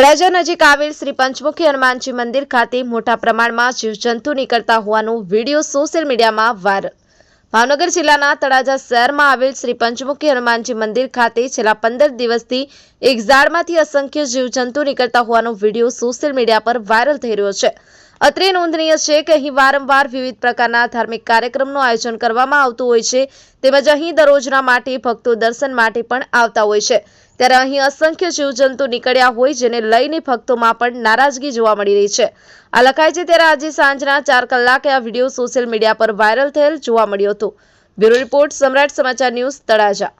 તળાજા નજીક આવેલ શ્રી પંચમુખી હનુમાનજી મંદિર ખાતે મોટા પ્રમાણમાં જીવજંતુ નીકળતા હોવાનો વીડિયો સોશિયલ મીડિયામાં વાયરલ. ભાવનગર જિલ્લાના તળાજા શહેરમાં આવેલ શ્રી પંચમુખી હનુમાનજી મંદિર ખાતે છેલ્લા પંદર દિવસથી એક ઝાડમાંથી અસંખ્ય જીવજંતુ નીકળતા હોવાનો વીડિયો સોશિયલ મીડિયા પર વાયરલ થઈ રહ્યો છે. અત્રે નોંધનીય છે કે અહીં વારંવાર વિવિધ પ્રકારના ધાર્મિક કાર્યક્રમનું આયોજન કરવામાં આવતું હોય છે, તેમજ અહીં દરરોજના માટે ભક્તો દર્શન માટે પણ આવતા હોય છે. ત્યારે અહીં અસંખ્ય જીવજંતુ નીકળ્યા હોય જેને લઈને ભક્તોમાં પણ નારાજગી જોવા મળી રહી છે. આ લખાય છે ત્યારે આજે સાંજના ચાર કલાકે આ વીડિયો સોશિયલ મીડિયા પર વાયરલ થયેલ જોવા મળ્યો હતો. બ્યુરો રિપોર્ટ સમ્રાટ સમાચાર ન્યૂઝ તળાજા.